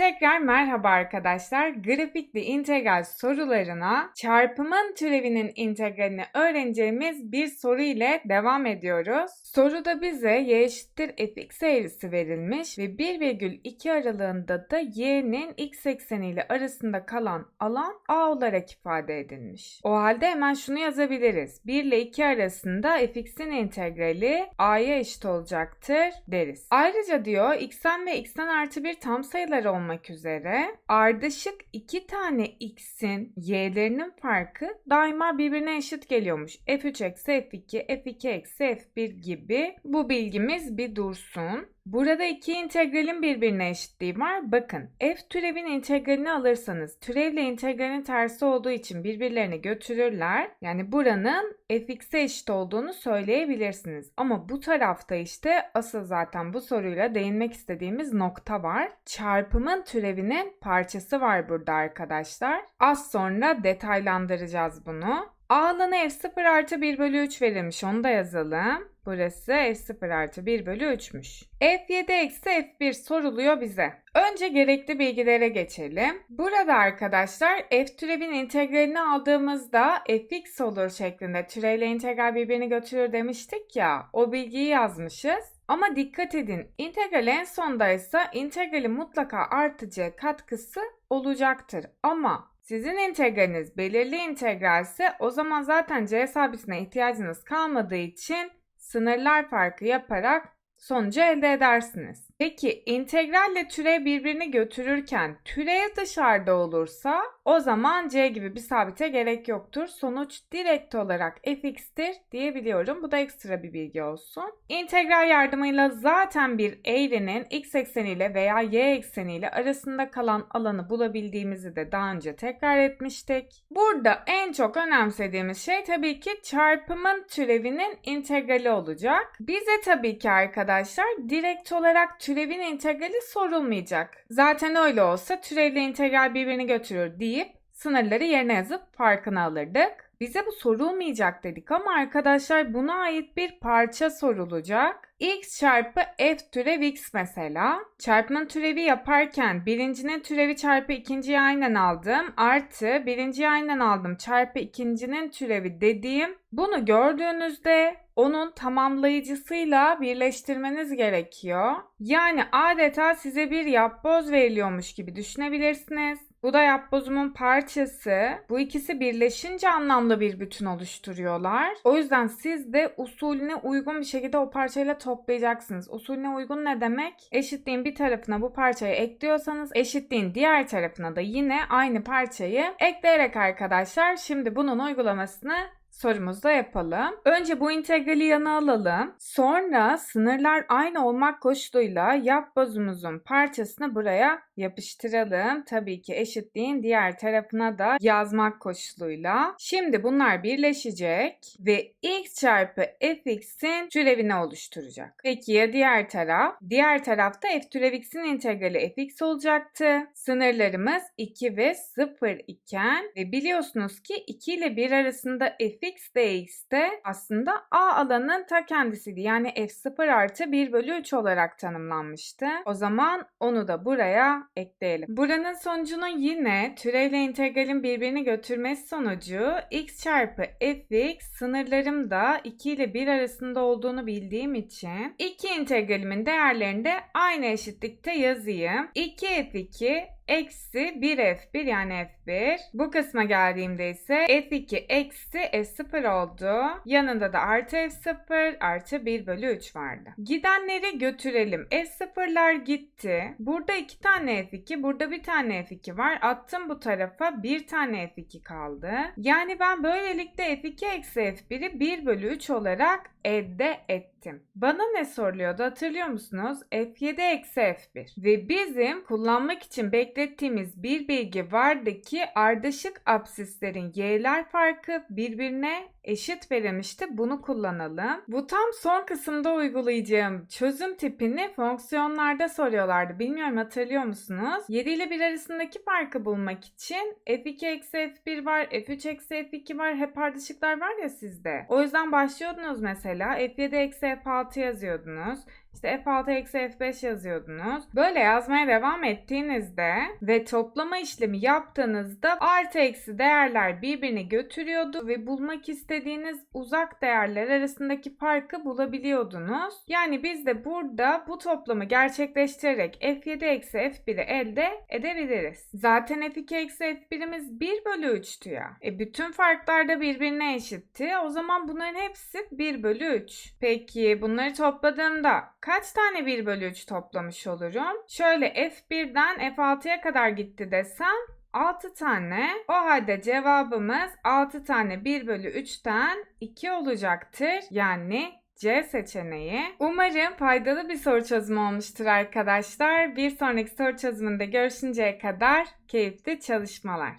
Tekrar merhaba arkadaşlar. Grafikli integral sorularına çarpımın türevinin integralini öğreneceğimiz bir soru ile devam ediyoruz. Soruda bize y eşittir fx eğrisi verilmiş ve 1,2 aralığında da y'nin x ekseniyle arasında kalan alan a olarak ifade edilmiş. O halde hemen şunu yazabiliriz. 1 ile 2 arasında fx'in integrali a'ya eşit olacaktır deriz. Ayrıca diyor x'ten ve x'ten artı bir tam sayılar olmak üzere ardışık iki tane x'in y'lerinin farkı daima birbirine eşit geliyormuş. f3 eksi f2, f2 eksi f1 gibi bu bilgimiz bir dursun. Burada iki integralin birbirine eşitliği var. Bakın f türevin integralini alırsanız türevle integralin tersi olduğu için birbirlerini götürürler. Yani buranın fx'e eşit olduğunu söyleyebilirsiniz. Ama bu tarafta işte asıl zaten bu soruyla değinmek istediğimiz nokta var. Çarpımın türevinin parçası var burada arkadaşlar. Az sonra detaylandıracağız bunu. A alanı f0 artı 1 bölü 3 verilmiş onu da yazalım. Burası f0 artı 1 bölü 3'müş. f7 eksi f1 soruluyor bize. Önce gerekli bilgilere geçelim. Burada arkadaşlar f türevin integralini aldığımızda fx olur şeklinde türevle integral birbirini götürür demiştik ya o bilgiyi yazmışız. Ama dikkat edin integral en sondaysa integralin mutlaka artıcı katkısı olacaktır. Ama sizin integraliniz belirli integralse o zaman zaten c sabitine ihtiyacınız kalmadığı için sınırlar farkı yaparak sonucu elde edersiniz. Peki integralle türev birbirini götürürken türev dışarıda olursa o zaman c gibi bir sabite gerek yoktur. Sonuç direkt olarak fx'tir diyebiliyorum. Bu da ekstra bir bilgi olsun. İntegral yardımıyla zaten bir eğrinin x ekseniyle veya y ekseniyle arasında kalan alanı bulabildiğimizi de daha önce tekrar etmiştik. Burada en çok önemsediğimiz şey tabii ki çarpımın türevinin integrali olacak. Bize tabii ki arkadaşlar direkt olarak türevin integrali sorulmayacak. Zaten öyle olsa türevle integral birbirini götürür deyip sınırları yerine yazıp farkını alırdık. Bize bu sorulmayacak dedik ama arkadaşlar buna ait bir parça sorulacak. X çarpı f türev x mesela. Çarpmanın türevi yaparken birincinin türevi çarpı ikinciyi aynen aldım. Artı birinciyi aynen aldım çarpı ikincinin türevi dediğim. Bunu gördüğünüzde onun tamamlayıcısıyla birleştirmeniz gerekiyor. Yani adeta size bir yapboz veriliyormuş gibi düşünebilirsiniz. Bu da yapbozumun parçası. Bu ikisi birleşince anlamlı bir bütün oluşturuyorlar. O yüzden siz de usulüne uygun bir şekilde o parçayla toplayacaksınız. Usulüne uygun ne demek? Eşitliğin bir tarafına bu parçayı ekliyorsanız eşitliğin diğer tarafına da yine aynı parçayı ekleyerek arkadaşlar şimdi bunun uygulamasını sorumuzda yapalım. Önce bu integrali yana alalım. Sonra sınırlar aynı olmak koşuluyla yapbozumuzun parçasını buraya yapıştıralım. Tabii ki eşitliğin diğer tarafına da yazmak koşuluyla. Şimdi bunlar birleşecek ve x çarpı fx'in türevini oluşturacak. Peki ya diğer taraf? Diğer tarafta f türev x'in integrali fx olacaktı. Sınırlarımız 2 ve 0 iken ve biliyorsunuz ki 2 ile 1 arasında fx dx de aslında a alanının ta kendisiydi. Yani f0 artı 1 bölü 3 olarak tanımlanmıştı. O zaman onu da buraya ekleyelim. Buranın sonucunun yine türevle integralin birbirini götürmesi sonucu x çarpı fx sınırlarım da 2 ile 1 arasında olduğunu bildiğim için iki integralimin değerlerini de aynı eşitlikte yazayım. 2f2 eksi 1f1 yani f1. Bu kısma geldiğimde ise f2 eksi f0 oldu. Yanında da artı f0 artı 1 bölü 3 vardı. Gidenleri götürelim. f0'lar gitti. Burada 2 tane f2 burada bir tane f2 var. Attım bu tarafa bir tane f2 kaldı. Yani ben böylelikle f2 eksi f1'i 1 bölü 3 olarak elde ettim. Bana ne soruluyordu hatırlıyor musunuz? F7 eksi F1 ve bizim kullanmak için beklettiğimiz bir bilgi vardı ki ardışık absislerin y'ler farkı birbirine eşit verilmişti. Bunu kullanalım. Bu tam son kısımda uygulayacağım çözüm tipini fonksiyonlarda soruyorlardı. Bilmiyorum hatırlıyor musunuz? 7 ile 1 arasındaki farkı bulmak için f2 eksi f1 var, f3 eksi f2 var. Hep ardışıklar var ya sizde. O yüzden başlıyordunuz mesela f7 eksi f6 yazıyordunuz. işte F6 eksi F5 yazıyordunuz. Böyle yazmaya devam ettiğinizde ve toplama işlemi yaptığınızda artı eksi değerler birbirini götürüyordu ve bulmak istediğiniz uzak değerler arasındaki farkı bulabiliyordunuz. Yani biz de burada bu toplamı gerçekleştirerek F7 eksi F1'i elde edebiliriz. Zaten F2 eksi F1'imiz 1 bölü 3'tü ya. E bütün farklar da birbirine eşitti. O zaman bunların hepsi 1 bölü 3. Peki bunları topladığımda kaç tane 1 bölü 3 toplamış olurum? Şöyle F1'den F6'ya kadar gitti desem 6 tane. O halde cevabımız 6 tane 1 bölü 3'ten 2 olacaktır. Yani C seçeneği. Umarım faydalı bir soru çözümü olmuştur arkadaşlar. Bir sonraki soru çözümünde görüşünceye kadar keyifli çalışmalar.